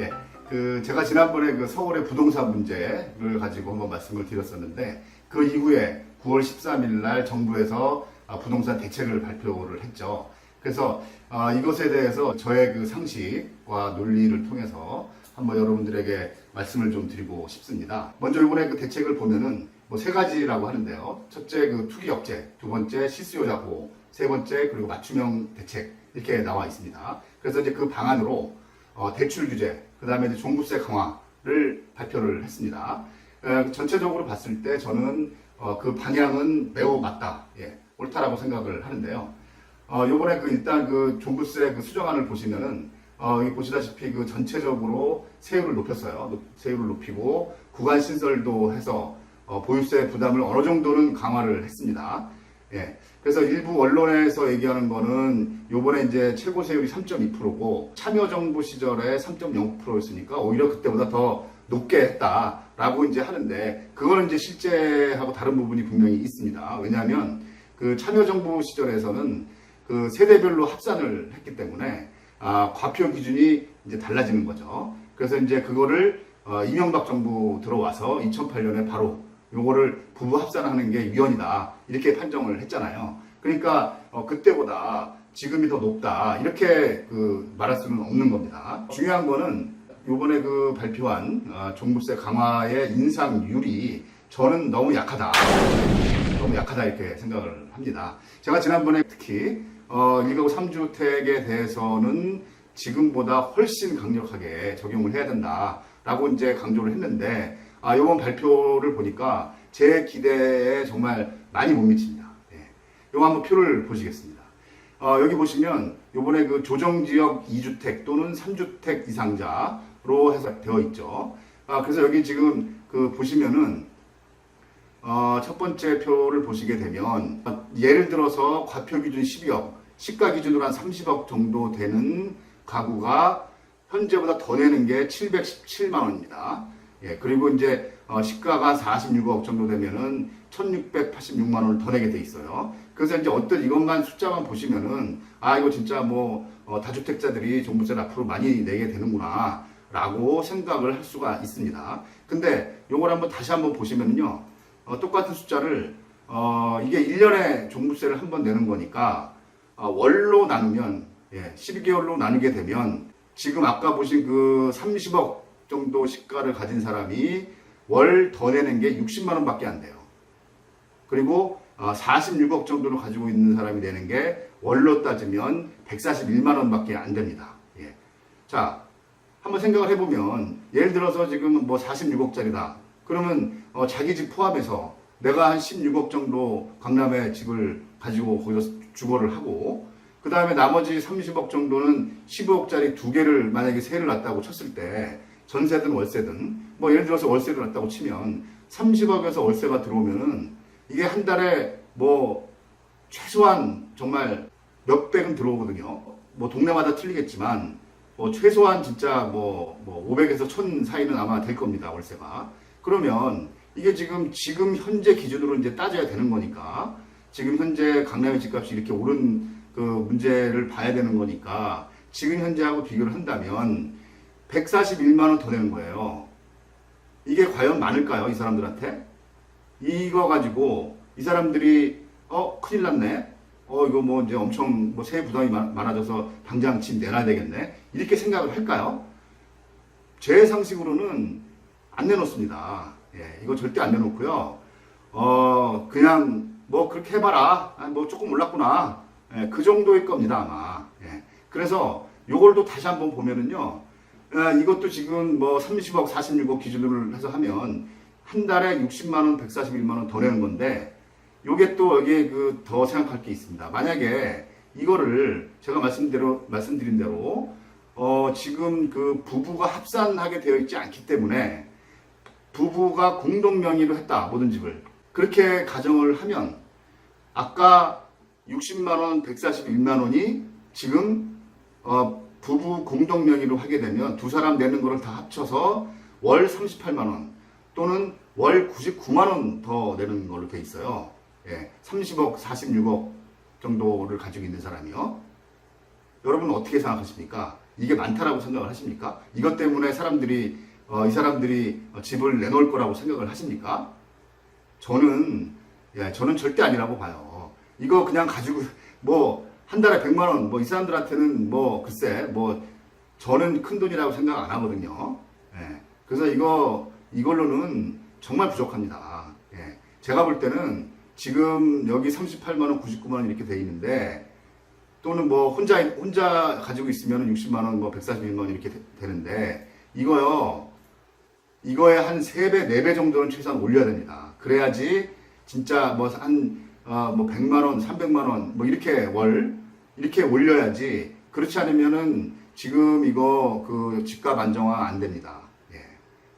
예. 그 제가 지난번에 그 서울의 부동산 문제를 가지고 한번 말씀을 드렸었는데 그 이후에 9월 13일 날 정부에서 아, 부동산 대책을 발표를 했죠. 그래서 아, 이것에 대해서 저의 그 상식과 논리를 통해서 한번 여러분들에게 말씀을 좀 드리고 싶습니다. 먼저 이번에 그 대책을 보면은 뭐 세 가지라고 하는데요. 첫째 그 투기 억제, 두 번째 실수요자 보호, 세 번째 그리고 맞춤형 대책 이렇게 나와 있습니다. 그래서 이제 그 방안으로 어, 대출 규제, 그 다음에 종부세 강화를 발표를 했습니다. 에, 전체적으로 봤을 때 저는 어, 그 방향은 매우 맞다, 예, 옳다라고 생각을 하는데요. 어, 요번에 그 일단 그 종부세 그 수정안을 보시면은 어, 보시다시피 그 전체적으로 세율을 높였어요. 높- 세율을 높이고 구간 신설도 해서 어, 보유세 부담을 어느 정도는 강화를 했습니다. 예. 그래서 일부 언론에서 얘기하는 거는 요번에 이제 최고 세율이 3.2%고 참여정부 시절에 3.0%였으니까 오히려 그때보다 더 높게 했다라고 이제 하는데 그거는 이제 실제하고 다른 부분이 분명히 있습니다. 왜냐하면 그 참여정부 시절에서는 그 세대별로 합산을 했기 때문에 아, 과표 기준이 이제 달라지는 거죠. 그래서 이제 그거를 어, 이명박 정부 들어와서 2008년에 바로 요거를 부부 합산하는 게 위헌이다 이렇게 판정을 했잖아요. 그러니까 어, 그때보다 지금이 더 높다 이렇게 그 말할 수는 없는 겁니다. 중요한 거는 요번에 그 발표한 어, 종부세 강화의 인상률이 저는 너무 약하다. 너무 약하다 이렇게 생각을 합니다. 제가 지난번에 특히 어, 1가구 3주택에 대해서는 지금보다 훨씬 강력하게 적용을 해야 된다라고 이제 강조를 했는데 아, 이번 발표를 보니까 제 기대에 정말 많이 못 미칩니다. 예. 요거 한번 표를 보시겠습니다. 어, 여기 보시면 요번에 그 조정지역 2주택 또는 3주택 이상자로 해서 되어 있죠. 아, 그래서 여기 지금 그 보시면은 어, 첫 번째 표를 보시게 되면 어, 예를 들어서 과표 기준 12억, 시가 기준으로 한 30억 정도 되는 가구가 현재보다 더 내는 게 717만 원입니다. 예, 그리고 이제 어, 시가가 46억 정도 되면은 1686만 원을 더 내게 돼 있어요. 그래서 이제 어떤 이것만 숫자만 보시면은 아 이거 진짜 뭐 어, 다주택자들이 종부세를 앞으로 많이 내게 되는구나 라고 생각을 할 수가 있습니다. 근데 요걸 한번 다시 한번 보시면은요. 어, 똑같은 숫자를 어, 이게 1년에 종부세를 한번 내는 거니까 어, 월로 나누면 예, 12개월로 나누게 되면 지금 아까 보신 그 30억 정도 시가를 가진 사람이 월 더 내는 게 60만 원밖에 안 돼요. 그리고 어, 46억 정도를 가지고 있는 사람이 내는 게 월로 따지면 141만 원밖에 안 됩니다. 예. 자, 한번 생각을 해보면 예를 들어서 지금 뭐 46억짜리다. 그러면 어, 자기 집 포함해서 내가 한 16억 정도 강남에 집을 가지고 거기서 주거를 하고 그 다음에 나머지 30억 정도는 15억짜리 두 개를 만약에 세를 놨다고 쳤을 때 전세든 월세든 뭐 예를 들어서 월세를 놨다고 치면 30억에서 월세가 들어오면은 이게 한 달에 뭐 최소한 정말 몇백은 들어오거든요. 뭐 동네마다 틀리겠지만 뭐 최소한 진짜 뭐, 뭐 500에서 1000 사이는 아마 될 겁니다. 월세가. 그러면 이게 지금 지금 현재 기준으로 이제 따져야 되는 거니까 지금 현재 강남의 집값이 이렇게 오른 그 문제를 봐야 되는 거니까 지금 현재하고 비교를 한다면 141만 원 더 내는 거예요. 이게 과연 많을까요? 이 사람들한테? 이거 가지고 이 사람들이 어 큰일 났네. 어 이거 뭐 이제 엄청 뭐 세부 부담이 많- 많아져서 당장 집 내놔야 되겠네. 이렇게 생각을 할까요? 제 상식으로는 안 내놓습니다. 예, 이거 절대 안 내놓고요. 어 그냥 뭐 그렇게 해봐라. 아, 뭐 조금 올랐구나. 예, 그 정도일 겁니다 아마. 예, 그래서 요걸 또 다시 한번 보면은요. 아, 이것도 지금 뭐 30억, 46억 기준으로 해서 하면 한 달에 60만 원, 141만 원 더 내는 건데 요게 또 여기에 그 더 생각할 게 있습니다. 만약에 이거를 제가 말씀대로 말씀드린 대로 어 지금 그 부부가 합산하게 되어 있지 않기 때문에 부부가 공동 명의로 했다 모든 집을 그렇게 가정을 하면 아까 60만 원, 141만 원이 지금 어, 부부 공동 명의로 하게 되면 두 사람 내는 거를 다 합쳐서 월 38만 원 또는 월 99만 원 더 내는 걸로 돼 있어요. 예, 30억, 46억 정도를 가지고 있는 사람이요. 여러분 어떻게 생각하십니까? 이게 많다라고 생각을 하십니까? 이것 때문에 사람들이 어, 이 사람들이 어, 집을 내놓을 거라고 생각을 하십니까? 저는 예, 저는 절대 아니라고 봐요. 이거 그냥 가지고 뭐 한 달에 100만 원 뭐 이 사람들한테는 뭐 글쎄 뭐 저는 큰 돈이라고 생각 안 하거든요. 예, 그래서 이거 이걸로는 정말 부족합니다. 예, 제가 볼 때는 지금 여기 38만 원, 99만 원 이렇게 돼 있는데 또는 뭐 혼자 혼자 가지고 있으면 60만 원, 뭐 141만 원 이렇게 되, 되는데 이거요. 이거에 한 3배, 4배 정도는 최소한 올려야 됩니다. 그래야지 진짜 뭐한 어, 뭐 100만 원, 300만 원 뭐 이렇게 월 이렇게 올려야지 그렇지 않으면은 지금 이거 그 집값 안정화 안 됩니다. 예.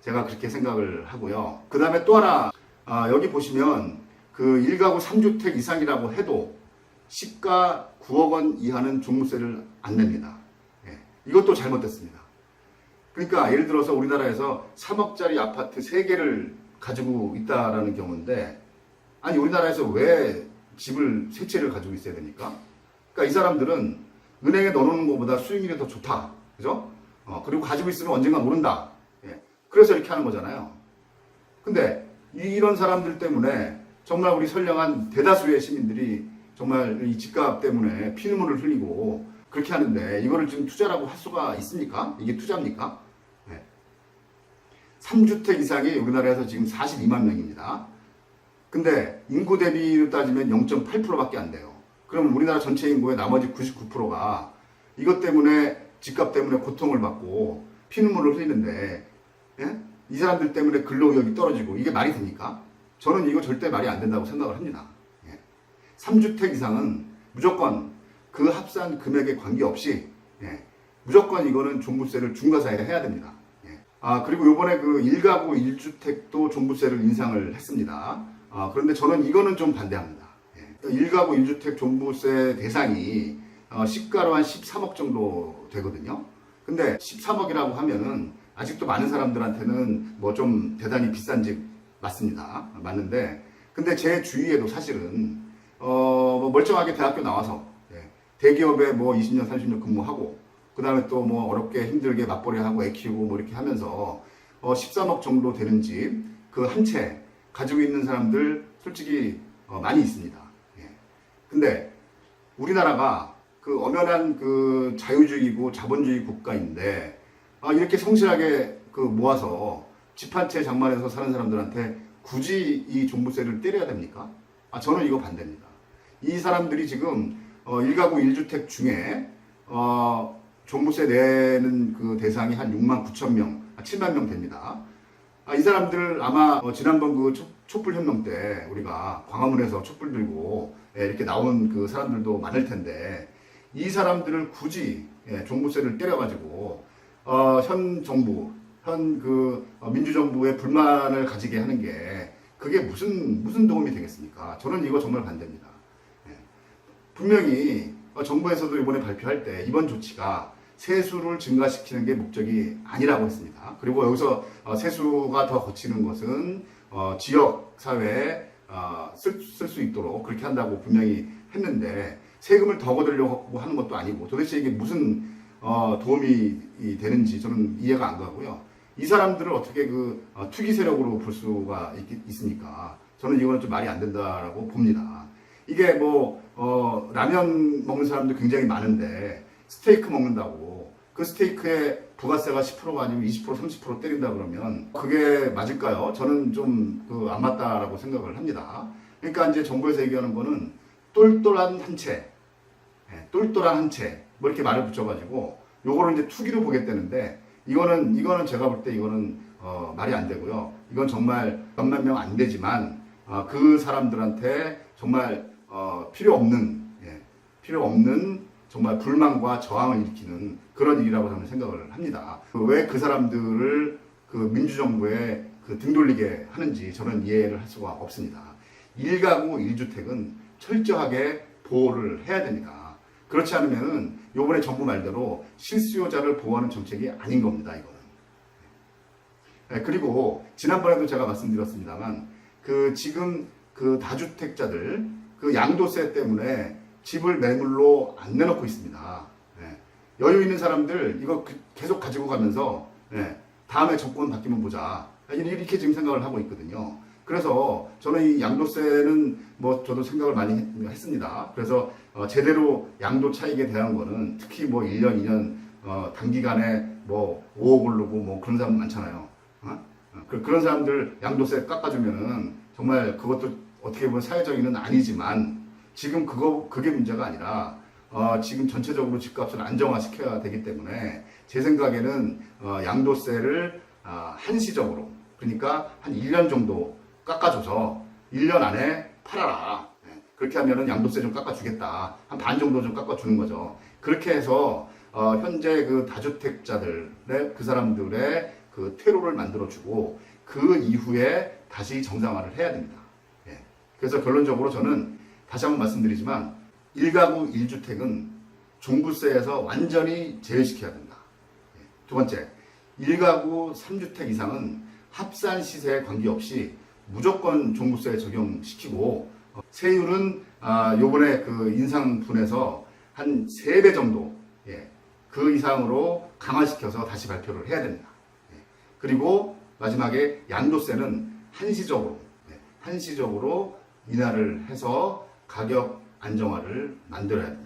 제가 그렇게 생각을 하고요. 그 다음에 또 하나, 아, 여기 보시면 그 1가구 3주택 이상이라고 해도 시가 9억 원 이하는 종부세를 안 냅니다. 예. 이것도 잘못됐습니다. 그러니까 예를 들어서 우리나라에서 3억짜리 아파트 3개를 가지고 있다라는 경우인데 아니 우리나라에서 왜 집을 세 채를 가지고 있어야 됩니까? 그러니까 이 사람들은 은행에 넣어놓는 것보다 수익률이 더 좋다. 그죠? 어, 그리고 가지고 있으면 언젠가 모른다. 예. 그래서 이렇게 하는 거잖아요. 근데 이- 이런 사람들 때문에 정말 우리 선량한 대다수의 시민들이 정말 이 집값 때문에 피눈물을 흘리고 그렇게 하는데 이거를 지금 투자라고 할 수가 있습니까? 이게 투자입니까? 네. 3주택 이상이 우리나라에서 지금 42만 명입니다. 근데 인구 대비로 따지면 0.8%밖에 안 돼요. 그럼 우리나라 전체 인구의 나머지 99%가 이것 때문에 집값 때문에 고통을 받고 피눈물을 흘리는데 예? 이 사람들 때문에 근로의욕이 떨어지고 이게 말이 됩니까? 저는 이거 절대 말이 안 된다고 생각을 합니다. 예. 3주택 이상은 무조건 그 합산 금액에 관계없이 예, 무조건 이거는 종부세를 중과사에 해야 됩니다. 예. 아 그리고 요번에 그 1가구 1주택도 종부세를 인상을 했습니다. 아, 그런데 저는 이거는 좀 반대합니다. 예. 1가구 1주택 종부세 대상이 어, 시가로 한 13억 정도 되거든요. 근데 13억이라고 하면은 아직도 많은 사람들한테는 뭐 좀 대단히 비싼 집 맞습니다. 맞는데 근데 제 주위에도 사실은 어, 뭐 멀쩡하게 대학교 나와서 예, 대기업에 뭐 20년 30년 근무하고 그 다음에 또 뭐 어렵게 힘들게 맞벌이 하고 애 키우고 뭐 이렇게 하면서 어, 13억 정도 되는 집 그 한 채 가지고 있는 사람들 솔직히 어, 많이 있습니다. 예. 근데 우리나라가 그 엄연한 그 자유주의고 자본주의 국가인데 아, 이렇게 성실하게 그 모아서 집 한 채 장만해서 사는 사람들한테 굳이 이 종부세를 때려야 됩니까? 아, 저는 이거 반대입니다. 이 사람들이 지금 어, 1가구 1주택 중에 어, 종부세 내는 그 대상이 한 6만 9천 명, 아, 7만 명 됩니다. 아, 이 사람들 아마 어, 지난번 그 촛- 촛불 혁명 때 우리가 광화문에서 촛불 들고 예, 이렇게 나온 그 사람들도 많을 텐데 이 사람들을 굳이 예, 종부세를 때려가지고 어, 현 정부, 현 그 민주정부의 불만을 가지게 하는 게 그게 무슨 무슨 도움이 되겠습니까? 저는 이거 정말 반대입니다. 예. 분명히 어, 정부에서도 이번에 발표할 때 이번 조치가 세수를 증가시키는 게 목적이 아니라고 했습니다. 그리고 여기서 어, 세수가 더 거치는 것은 어, 지역 사회에 어, 쓸수 있도록 그렇게 한다고 분명히 했는데 세금을 더 거두려고 하는 것도 아니고 도대체 이게 무슨 어, 도움이 이 되는지 저는 이해가 안 가고요. 이 사람들을 어떻게 그 어, 투기 세력으로 볼 수가 있, 있습니까? 저는 이거는 좀 말이 안 된다라고 봅니다. 이게 뭐 어, 라면 먹는 사람도 굉장히 많은데 스테이크 먹는다고 그 스테이크에 부가세가 10%가 아니면 20% 30% 때린다 그러면 그게 맞을까요? 저는 좀그안 맞다라고 생각을 합니다. 그러니까 이제 정부에서 얘기하는 거는 똘똘한 한 채, 예, 똘똘한 한 채, 뭐 이렇게 말을 붙여가지고 요거를 이제 투기로 보겠다는데 이거는 이거는 제가 볼 때 이거는 어, 말이 안 되고요. 이건 정말 몇만 명 안 되지만 어, 그 사람들한테 정말 어, 필요 없는 예, 필요 없는 정말 불만과 저항을 일으키는 그런 일이라고 저는 생각을 합니다. 왜 그 사람들을 그 민주정부에 그 등돌리게 하는지 저는 이해를 할 수가 없습니다. 1가구 1주택은 철저하게 보호를 해야 됩니다. 그렇지 않으면은 요번에 정부 말대로 실수요자를 보호하는 정책이 아닌 겁니다, 이거는. 네, 그리고 지난번에도 제가 말씀드렸습니다만 그 지금 그 다주택자들 그 양도세 때문에 집을 매물로 안 내놓고 있습니다. 네. 여유 있는 사람들 이거 그- 계속 가지고 가면서 예, 다음에 정권 바뀌면 보자 이렇게 지금 생각을 하고 있거든요. 그래서 저는 이 양도세는 뭐 저도 생각을 많이 했, 했습니다. 그래서 어, 제대로 양도 차익에 대한 거는 특히 뭐 1년, 2년 어, 단기간에 뭐 5억 오르고 뭐 그런 사람 많잖아요. 어? 어, 그, 그런 사람들 양도세 깎아주면은 정말 그것도 어떻게 보면 사회적인은 아니지만 지금 그거 그게 문제가 아니라 어, 지금 전체적으로 집값을 안정화시켜야 되기 때문에 제 생각에는 어, 양도세를 아, 한시적으로 그러니까 한 1년 정도 깎아줘서 1년 안에 팔아라. 네, 그렇게 하면은 양도세 좀 깎아주겠다. 한 반 정도 좀 깎아주는 거죠. 그렇게 해서 어, 현재 그 다주택자들의 그 사람들의 그 퇴로를 만들어주고 그 이후에 다시 정상화를 해야 됩니다. 예. 그래서 결론적으로 저는 다시 한번 말씀드리지만 1가구 1주택은 종부세에서 완전히 제외시켜야 된다. 예. 두 번째, 1가구 3주택 이상은 합산 시세에 관계없이 무조건 종부세 적용시키고 어, 세율은 아, 요번에 그 인상분에서 한 3배 정도 예, 그 이상으로 강화시켜서 다시 발표를 해야 됩니다. 예. 그리고 마지막에 양도세는 한시적으로 예, 한시적으로 인하를 해서 가격 안정화를 만들어야 됩니다.